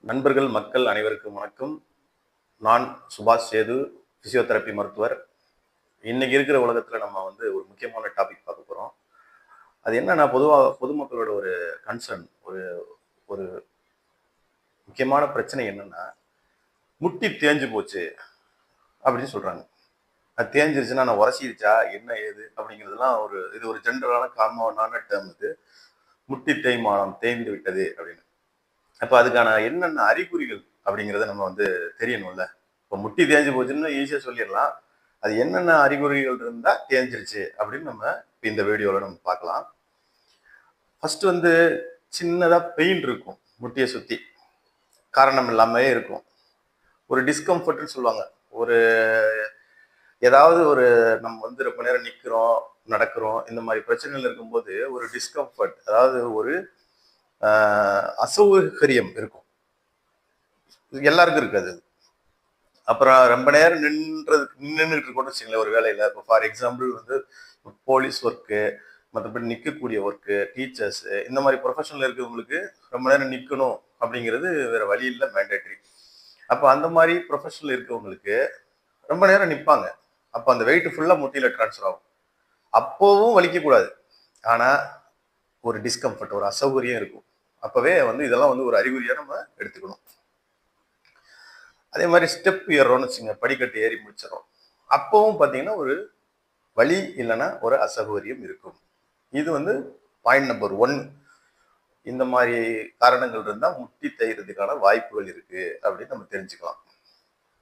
நண்பர்கள் மக்கள் அனைவருக்கும் வணக்கம். நான் சுபாஷ் சேது பிசியோதெரப்பி மருத்துவர். இன்னைக்கு இருக்கிற உலகத்தில் நம்ம வந்து ஒரு முக்கியமான டாபிக் பார்க்க போகிறோம் அது என்னன்னா பொதுவாக பொதுமக்களோட ஒரு கன்சர்ன் ஒரு ஒரு முக்கியமான பிரச்சனை என்னன்னா முட்டி தேஞ்சு போச்சு அப்படின்னு சொல்றாங்க. அது தேஞ்சிருச்சுன்னா நான் உரசிருச்சா? என்ன ஏது? அப்படிங்கிறதுலாம் ஒரு இது ஒரு ஜென்ரலான காமனான டேர்ம் இது. முட்டி தேய்மானம் தேய்ந்து விட்டது அப்படின்னு. அப்போ அதுக்கான என்னென்ன அறிகுறிகள் அப்படிங்கிறத நம்ம வந்து தெரியணும்ல. இப்போ முட்டி தேஞ்சு போச்சுன்னு ஈஸியாக சொல்லிடலாம். அது என்னென்ன அறிகுறிகள் இருந்தால் தேஞ்சிருச்சு அப்படின்னு நம்ம இந்த வீடியோவில் நம்ம பார்க்கலாம். ஃபர்ஸ்ட் வந்து சின்னதாக பெயின் இருக்கும் முட்டியை சுற்றி காரணம் இல்லாமலே இருக்கும். ஒரு டிஸ்கம்ஃபர்ட்னு சொல்லுவாங்க. ஒரு ஏதாவது ஒரு நம்ம வந்து ரொம்ப நேரம் நிற்கிறோம் நடக்கிறோம் இந்த மாதிரி பிரச்சனைகள் இருக்கும்போது ஒரு டிஸ்கம்ஃபர்ட் அதாவது ஒரு அசௌகரியம் இருக்கும். எல்லாருக்கும் இருக்காது. அது. அப்புறம் ரொம்ப நேரம் நின்றதுக்கு நின்றுட்டு இருக்கோம்னு வச்சுங்களேன் ஒரு வேலையில். இப்போ ஃபார் எக்ஸாம்பிள் வந்து போலீஸ் ஒர்க்கு மற்றபடி நிற்கக்கூடிய ஒர்க்கு டீச்சர்ஸு இந்த மாதிரி ப்ரொஃபஷனில் இருக்கிறவங்களுக்கு ரொம்ப நேரம் நிற்கணும் அப்படிங்கிறது வேற வழி இல்லை மேண்டேட்ரி அப்போ அந்த மாதிரி ப்ரொஃபஷனில் இருக்கவங்களுக்கு ரொம்ப நேரம் நிற்பாங்க அப்போ அந்த வெயிட் ஃபுல்லாக முட்டியில் ட்ரான்ஸ்ஃபர் ஆகும். அப்போவும் வலிக்கக்கூடாது. ஆனால் ஒரு டிஸ்கம்ஃபர்ட் ஒரு அசௌகரியம் இருக்கும். அப்போவே வந்து இதெல்லாம் வந்து ஒரு அறிகுறியாக நம்ம எடுத்துக்கணும். அதே மாதிரி ஸ்டெப் ஏறுறோம்னு வச்சுங்க படிக்கட்டு ஏறி முடிச்சிடறோம். அப்பவும் பார்த்தீங்கன்னா ஒரு வழி இல்லைன்னா ஒரு அசௌகரியம் இருக்கும். இது வந்து பாயிண்ட் நம்பர் ஒன் இந்த மாதிரி காரணங்கள் இருந்தால் முட்டி தேய்றதுக்கான வாய்ப்புகள் இருக்கு அப்படின்னு நம்ம தெரிஞ்சுக்கலாம்.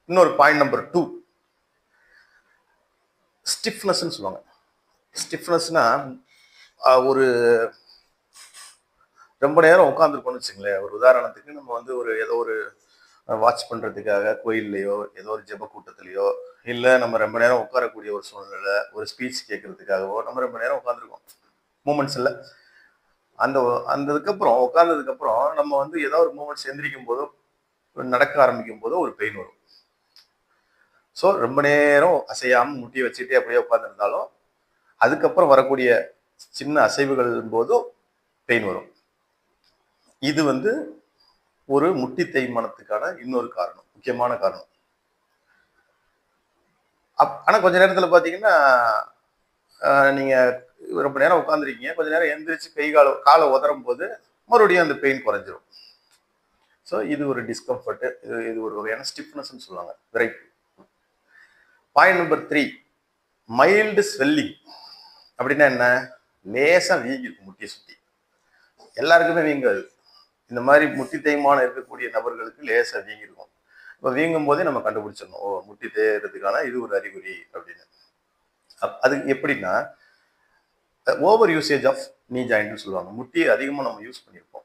இன்னொரு பாயிண்ட் நம்பர் டூ ஸ்டிஃப்னஸ்ன்னு சொல்லுவாங்க. ஸ்டிஃப்னஸ்னா ஒரு ரொம்ப நேரம் உட்காந்துருக்கோம்னு வச்சுங்களேன். ஒரு உதாரணத்துக்கு நம்ம வந்து ஒரு ஏதோ ஒரு வாட்ச் பண்ணுறதுக்காக கோயில்லையோ ஏதோ ஒரு ஜெப கூட்டத்திலையோ இல்லை நம்ம ரொம்ப நேரம் உட்காரக்கூடிய ஒரு சூழ்நிலை ஒரு ஸ்பீச் கேட்கறதுக்காகவோ நம்ம ரொம்ப நேரம் உட்காந்துருக்கோம் மூமெண்ட்ஸ் இல்லை. அந்த அந்த இதுக்கப்புறம் நம்ம வந்து ஏதோ ஒரு மூமெண்ட்ஸ் எந்திரிக்கும் போதோ நடக்க ஆரம்பிக்கும் போதோ ஒரு பெயின் வரும். ஸோ ரொம்ப நேரம் அசையாமல் முட்டி வச்சுட்டே அப்படியே உட்காந்துருந்தாலும் அதுக்கப்புறம் வரக்கூடிய சின்ன அசைவுகள் போதும் பெயின் வரும். இது வந்து ஒரு முட்டி தேய்மானத்துக்கான இன்னொரு காரணம் முக்கியமான காரணம். அப் ஆனால் கொஞ்ச நேரத்தில் பார்த்தீங்கன்னா நீங்கள் ரொம்ப நேரம் உட்காந்துருக்கீங்க கொஞ்ச நேரம் எந்திரிச்சு கை கால காலை உதறும் போது மறுபடியும் அந்த பெயின் குறைஞ்சிரும். ஸோ இது ஒரு டிஸ்கம்ஃபர்ட்டு இது இது ஒரு வகையான ஸ்டிஃப்னஸ்ன்னு சொல்லுவாங்க விரைப்பு. Point number three mild swelling அப்படின்னா என்ன? லேசாக வீங்கி இருக்கும் முட்டியை சுற்றி எல்லாருக்குமே வீங்காது. இந்த மாதிரி முட்டி தேய்மானம் இருக்கக்கூடிய நபர்களுக்கு லேசாக வீங்கிருக்கும். இப்போ வீங்கும் போதே நம்ம கண்டுபிடிச்சிடணும். ஓ முட்டி தேயறதுக்கான இது ஒரு அறிகுறி அப்படின்னு. அப்- அது எப்படின்னா ஓவர் யூசேஜ் ஆஃப் நீ ஜாயிண்ட்னு சொல்லுவாங்க. முட்டியை அதிகமாக நம்ம யூஸ் பண்ணியிருப்போம்.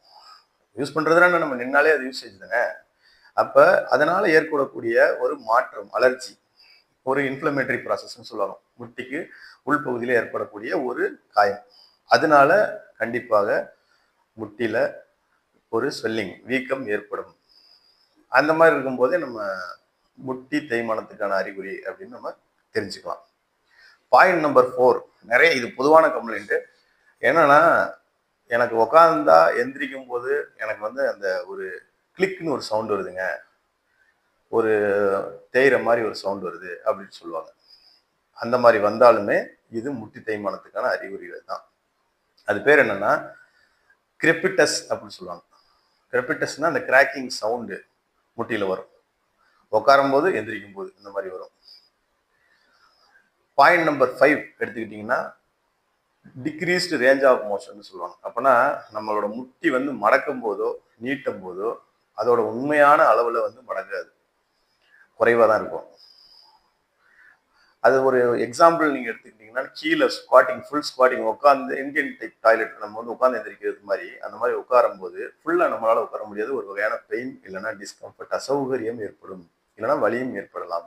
யூஸ் பண்ணுறதுனா நம்ம நின்னாலே அது யூசேஜ் தானே? அப்போ அதனால் ஏற்படக்கூடிய ஒரு மாற்றம் அலர்ஜி ஒரு இன்ஃப்ளமேட்டரி ப்ராசஸ்ன்னு சொல்லுவாங்க. முட்டிக்கு உள்பகுதியில் ஏற்படக்கூடிய ஒரு காயம். அதனால கண்டிப்பாக முட்டியில் ஒரு ஸ்வெல்லிங் வீக்கம் ஏற்படும். அந்த மாதிரி இருக்கும்போதே நம்ம முட்டி தேய்மானத்துக்கான அறிகுறி அப்படின்னு நம்ம தெரிஞ்சுக்கலாம். பாயிண்ட் நம்பர் ஃபோர் நிறைய இது பொதுவான கம்ப்ளைண்ட்டு என்னன்னா எனக்கு உக்காந்தா எந்திரிக்கும் போது எனக்கு வந்து அந்த ஒரு கிளிக்னு ஒரு சவுண்ட் வருதுங்க. ஒரு தேய்கிற மாதிரி ஒரு சவுண்ட் வருது அப்படின்னு சொல்லுவாங்க. அந்த மாதிரி வந்தாலுமே இது முட்டி தேய்மானத்துக்கான அறிகுறிகள் தான். அது பேர் என்னன்னா கிரிப்பிட்டஸ் அப்படின்னு சொல்லுவாங்க. கிரெப்பிட்டஸ்னா அந்த கிராக்கிங் சவுண்டு முட்டியில் வரும். உட்காரும் போது எந்திரிக்கும் போது இந்த மாதிரி வரும். பாயிண்ட் நம்பர் ஃபைவ் எடுத்துக்கிட்டிங்கன்னா டிக்ரீஸ்டு ரேஞ்ச் ஆஃப் மோஷன் சொல்லுவாங்க. அப்போனா நம்மளோட முட்டி வந்து மடக்கும் போதோ நீட்டும் போதோ அதோட உண்மையான அளவில் வந்து மடங்காது. குறைவாக தான் இருக்கும். அது ஒரு எக்ஸாம்பிள் நீங்கள் எடுத்துக்கிட்டிங்கன்னா கீழே ஸ்குவாட்டிங் ஃபுல் ஸ்குவாட்டிங் உட்காந்து இந்தியன் டைப் டாய்லெட் நம்ம வந்து உட்காந்து எந்திரிக்கிறது மாதிரி அந்த மாதிரி உட்காரும் போது ஃபுல்லாக நம்மளால உட்கார முடியாது. ஒரு வகையான பெயின் இல்லைன்னா டிஸ்கம்ஃபர்ட் அசௌகரியம் ஏற்படும். இல்லைன்னா வலியும் ஏற்படலாம்.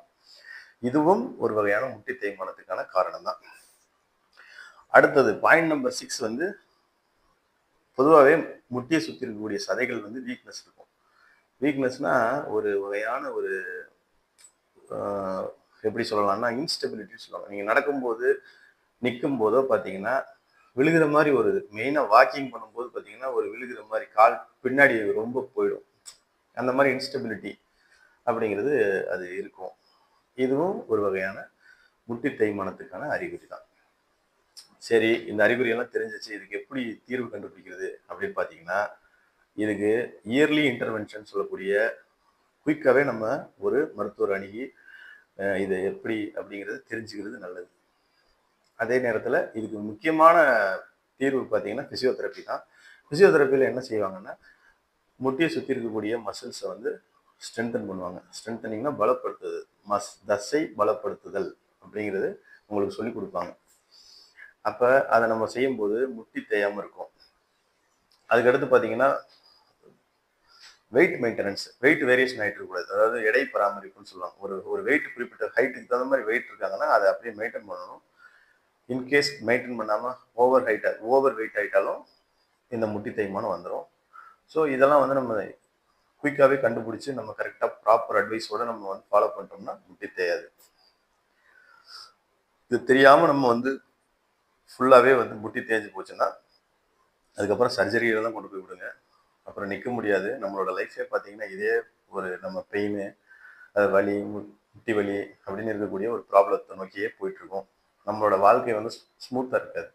இதுவும் ஒரு வகையான முட்டி தேய்மானத்துக்கான காரணம் தான் அடுத்தது பாயிண்ட் நம்பர் சிக்ஸ் வந்து பொதுவாகவே முட்டியை சுற்றி இருக்கக்கூடிய சதைகள் வந்து வீக்னஸ் இருக்கும். வீக்னஸ்னால் ஒரு வகையான ஒரு எப்படி சொல்லலாம்னா இன்ஸ்டெபிலிட்டி சொல்லலாம். நீங்கள் நடக்கும்போது நிற்கும் போதோ பார்த்தீங்கன்னா விழுகிற மாதிரி ஒரு மெயினாக வாக்கிங் பண்ணும்போது பார்த்தீங்கன்னா ஒரு விழுகிற மாதிரி கால் பின்னாடி ரொம்ப போயிடும். அந்த மாதிரி இன்ஸ்டபிலிட்டி அப்படிங்கிறது அது இருக்கும். இதுவும் ஒரு வகையான முட்டி தேய்மானத்துக்கான அறிகுறி தான். சரி இந்த அறிகுறியெல்லாம் தெரிஞ்சிச்சு. இதுக்கு எப்படி தீர்வு கண்டுபிடிக்கிறது அப்படின்னு பார்த்தீங்கன்னா இதுக்கு இயர்லி இன்டர்வென்ஷன் சொல்லக்கூடிய குயிக்காகவே நம்ம ஒரு மருத்துவர் அணுகி இது எப்படி அப்படிங்கிறது தெரிஞ்சுக்கிறது நல்லது. அதே நேரத்தில் இதுக்கு முக்கியமான தீர்வு பார்த்தீங்கன்னா ஃபிசியோதெரப்பி தான். ஃபிசியோதெரப்பியில் என்ன செய்வாங்கன்னா முட்டியை சுற்றி இருக்கக்கூடிய மசில்ஸை வந்து ஸ்ட்ரென்தன் பண்ணுவாங்க. ஸ்ட்ரென்தனிங்னா பலப்படுத்துது. மஸ் தசை பலப்படுத்துதல் அப்படிங்கிறது உங்களுக்கு சொல்லி கொடுப்பாங்க. அப்போ அதை நம்ம செய்யும்போது முட்டி தேயாமல் இருக்கும். அதுக்கடுத்து பார்த்தீங்கன்னா வெயிட் மெயின்டெனன்ஸ் வெயிட் வேரியேஷன் ஆகிட்டு இருக்கக்கூடாது அதாவது எடை பராமரிப்புன்னு சொல்லுவாங்க. ஒரு ஒரு வெயிட் குறிப்பிட்ட ஹைட்டுக்கு தகுந்த மாதிரி வெயிட் இருக்காங்கன்னா அதை அப்படியே மெயின்டைன் பண்ணணும். இன்கேஸ் மெயின்டைன் பண்ணாமல் ஓவர் ஹைட் ஓவர் வெயிட் ஆகிட்டாலும் இந்த முட்டி தேய்மானம் வந்துடும் ஸோ இதெல்லாம் வந்து நம்ம குயிக்காகவே கண்டுபிடிச்சி நம்ம கரெக்டாக ப்ராப்பர் அட்வைஸோட நம்ம வந்து ஃபாலோ பண்ணிட்டோம்னா முட்டி தேயாது. இது தெரியாமல் நம்ம வந்து ஃபுல்லாகவே வந்து முட்டி தேஞ்சு போச்சுன்னா அதுக்கப்புறம் சர்ஜரியில தான் கொண்டு போய் விடுங்க. அப்புறம் நிற்க முடியாது. நம்மளோட லைஃப்பே பார்த்தீங்கன்னா இதே ஒரு நம்ம பெயின் அது வலி மு- முட்டி வலி அப்படின்னு இருக்கக்கூடிய ஒரு ப்ராப்ளத்தை நோக்கியே போயிட்டுருக்கோம். நம்மளோட வாழ்க்கை வந்து ஸ்மூத்தாக இருக்காது.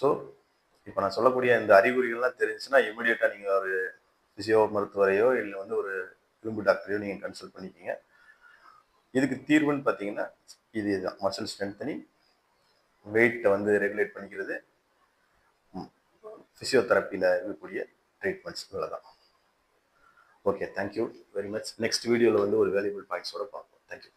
ஸோ இப்போ நான் சொல்லக்கூடிய இந்த அறிகுறிகள்லாம் தெரிஞ்சுன்னா இமிடியட்டாக நீங்கள் ஒரு ஃபிசியோ மருத்துவரையோ இல்லை வந்து ஒரு இரும்பு டாக்டரையோ நீங்கள் கன்சல்ட் பண்ணிக்கிங்க. இதுக்கு தீர்வுன்னு பார்த்தீங்கன்னா இது இதுதான். மசில் ஸ்ட்ரென்த்தனிங் வெயிட்டை வந்து ரெகுலேட் பண்ணிக்கிறது ஃபிசியோதெரப்பியில் இருக்கக்கூடிய ட்ரீட்மெண்ட்ஸ் இவ்வளோதான் okay thank you very much next வீடியோவில் வந்து ஒரு வேல்யூபிள் பாயிண்ட்ஸோட பார்ப்போம். தேங்க்யூ